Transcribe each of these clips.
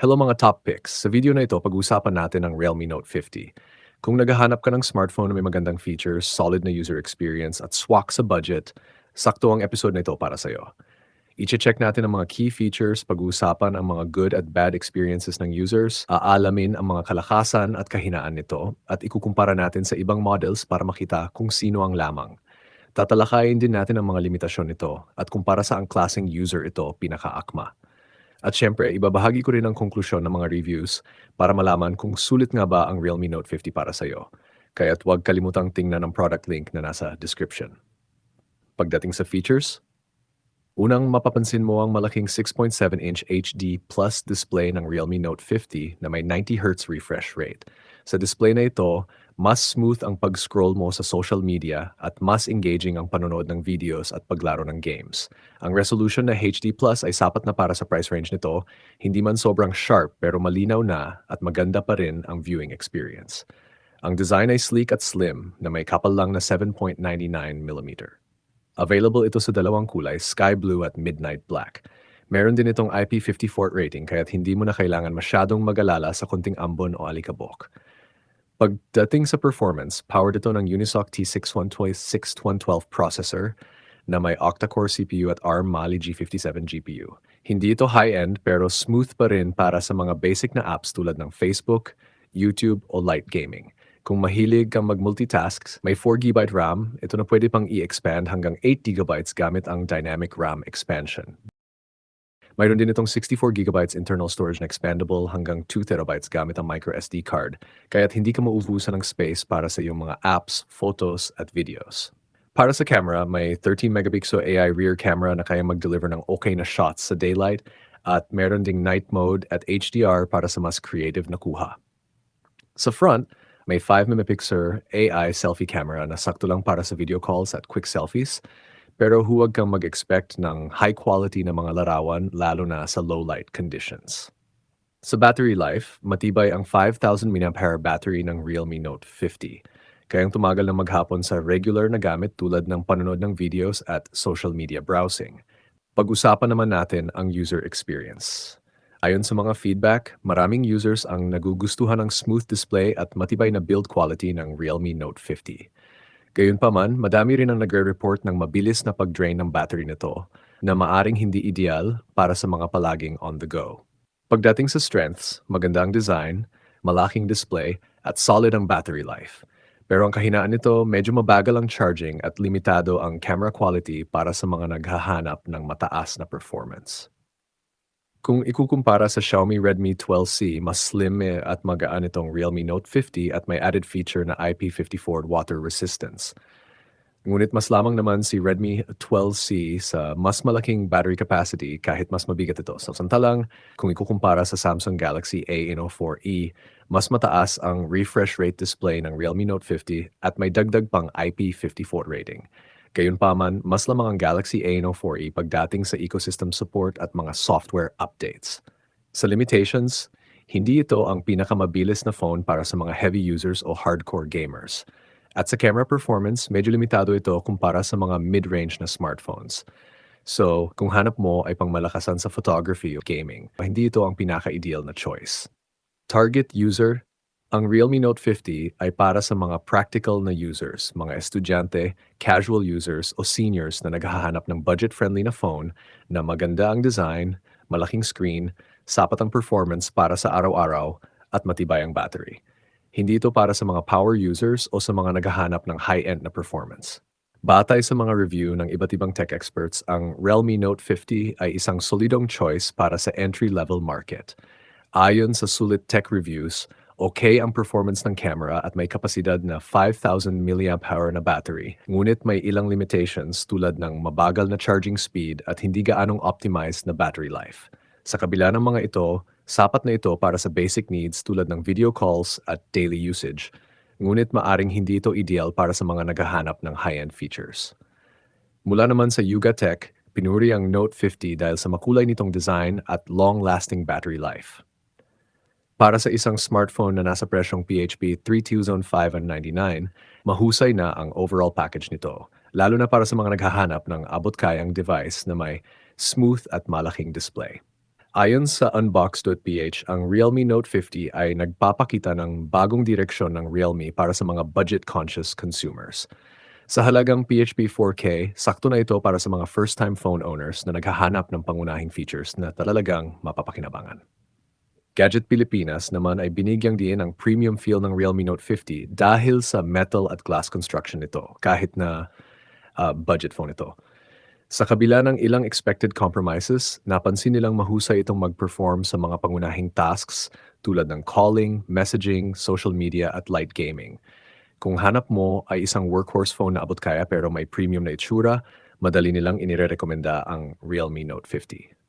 Hello mga top picks. Sa video na ito, pag-usapan natin ang Realme Note 50. Kung naghahanap ka ng smartphone na may magandang features, solid na user experience, at swak sa budget, sakto ang episode na ito para sa'yo. I-check natin ang mga key features, pag-uusapan ang mga good at bad experiences ng users, aalamin ang mga kalakasan at kahinaan nito, at ikukumpara natin sa ibang models para makita kung sino ang lamang. Tatalakayin din natin ang mga limitasyon nito at kung para sa ang klaseng user ito pinakaakma. At syempre, ibabahagi ko rin ang konklusyon ng mga reviews para malaman kung sulit nga ba ang Realme Note 50 para sa'yo. Kaya't huwag kalimutang tingnan ang product link na nasa description. Pagdating sa features, unang mapapansin mo ang malaking 6.7-inch HD plus display ng Realme Note 50 na may 90Hz refresh rate. Sa display na ito, mas smooth ang pag-scroll mo sa social media at mas engaging ang panonood ng videos at paglaro ng games. Ang resolution na HD Plus ay sapat na para sa price range nito, hindi man sobrang sharp pero malinaw na at maganda pa rin ang viewing experience. Ang design ay sleek at slim na may kapal lang na 7.99mm. Available ito sa dalawang kulay, sky blue at midnight black. Meron din itong IP54 rating kaya't hindi mo na kailangan masyadong mag-alala sa kunting ambon o alikabok. Pagdating sa performance, powered ito ng Unisoc T6112 processor na may octa-core CPU at ARM Mali G57 GPU. Hindi ito high-end pero smooth pa rin para sa mga basic na apps tulad ng Facebook, YouTube o light gaming. Kung mahilig kang mag-multitasks, may 4GB RAM, ito na pwede pang i-expand hanggang 8GB gamit ang Dynamic RAM Expansion. Mayroon din itong 64GB internal storage na expandable hanggang 2TB gamit ang microSD card, kaya't hindi ka mauubusan ng space para sa iyong mga apps, photos at videos. Para sa camera, may 13MP AI rear camera na kaya mag-deliver ng okay na shots sa daylight at meron ding night mode at HDR para sa mas creative na kuha. Sa front, may 5MP AI selfie camera na sakto lang para sa video calls at quick selfies pero huwag kang mag-expect ng high quality na mga larawan lalo na sa low light conditions. Sa battery life, matibay ang 5,000 mAh battery ng Realme Note 50. Kayang tumagal na maghapon sa regular na gamit tulad ng panonood ng videos at social media browsing. Pag-usapan naman natin ang user experience. Ayon sa mga feedback, maraming users ang nagugustuhan ng smooth display at matibay na build quality ng Realme Note 50. Gayunpaman, madami rin ang nagre-report ng mabilis na pag-drain ng battery nito na maaring hindi ideal para sa mga palaging on the go. Pagdating sa strengths, maganda ang design, malaking display, at solid ang battery life. Pero ang kahinaan nito, medyo mabagal ang charging at limitado ang camera quality para sa mga naghahanap ng mataas na performance. Kung ikukumpara sa Xiaomi Redmi 12C, mas slim eh at magaan itong Realme Note 50 at may added feature na IP54 water resistance. Ngunit mas lamang naman si Redmi 12C sa mas malaking battery capacity kahit mas mabigat ito. So, santalang, kung ikukumpara sa Samsung Galaxy A04e, mas mataas ang refresh rate display ng Realme Note 50 at may dagdag pang IP54 rating. Gayunpaman, mas lamang ang Galaxy A04e pagdating sa ecosystem support at mga software updates. Sa limitations, hindi ito ang pinakamabilis na phone para sa mga heavy users o hardcore gamers. At sa camera performance, medyo limitado ito kumpara sa mga mid-range na smartphones. So, kung hanap mo ay pangmalakasan sa photography o gaming, hindi ito ang pinaka-ideal na choice. Target user ang Realme Note 50 ay para sa mga practical na users, mga estudyante, casual users o seniors na naghahanap ng budget-friendly na phone na maganda ang design, malaking screen, sapat ang performance para sa araw-araw at matibay ang battery. Hindi ito para sa mga power users o sa mga naghahanap ng high-end na performance. Batay sa mga review ng iba't ibang tech experts, ang Realme Note 50 ay isang solidong choice para sa entry-level market. Ayon sa sulit tech reviews, okay ang performance ng camera at may kapasidad na 5,000 mAh na battery. Ngunit may ilang limitations tulad ng mabagal na charging speed at hindi gaanong optimized na battery life. Sa kabila ng mga ito, sapat na ito para sa basic needs tulad ng video calls at daily usage. Ngunit maaring hindi ito ideal para sa mga naghahanap ng high-end features. Mula naman sa Yuga Tech, pinuri ang Note 50 dahil sa makulay nitong design at long-lasting battery life. Para sa isang smartphone na nasa presyong PHP 3205.99, mahusay na ang overall package nito, lalo na para sa mga naghahanap ng abot-kayang device na may smooth at malaking display. Ayon sa unbox.ph, ang Realme Note 50 ay nagpapakita ng bagong direksyon ng Realme para sa mga budget-conscious consumers. Sa halagang PHP 4K, sakto na ito para sa mga first-time phone owners na naghahanap ng pangunahing features na talagang mapapakinabangan. Gadget Pilipinas naman ay binigyang diin ang premium feel ng Realme Note 50 dahil sa metal at glass construction nito kahit na uh, budget phone ito. Sa kabila ng ilang expected compromises, napansin nilang mahusay itong mag-perform sa mga pangunahing tasks tulad ng calling, messaging, social media at light gaming. Kung hanap mo ay isang workhorse phone na abot kaya pero may premium na itsura, madali nilang inirekomenda ang Realme Note 50.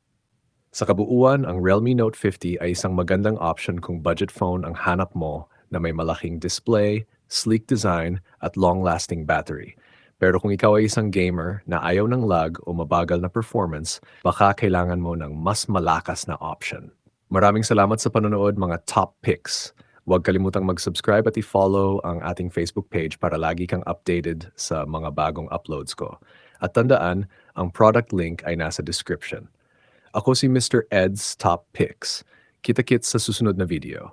Sa kabuuan, ang Realme Note 50 ay isang magandang option kung budget phone ang hanap mo na may malaking display, sleek design, at long-lasting battery. Pero kung ikaw ay isang gamer na ayaw ng lag o mabagal na performance, baka kailangan mo ng mas malakas na option. Maraming salamat sa panonood mga top picks. Huwag kalimutang mag-subscribe at i-follow ang ating Facebook page para lagi kang updated sa mga bagong uploads ko. At tandaan, ang product link ay nasa description. Ako si Mr. Ed's Top Picks. Kita-kits sa susunod na video.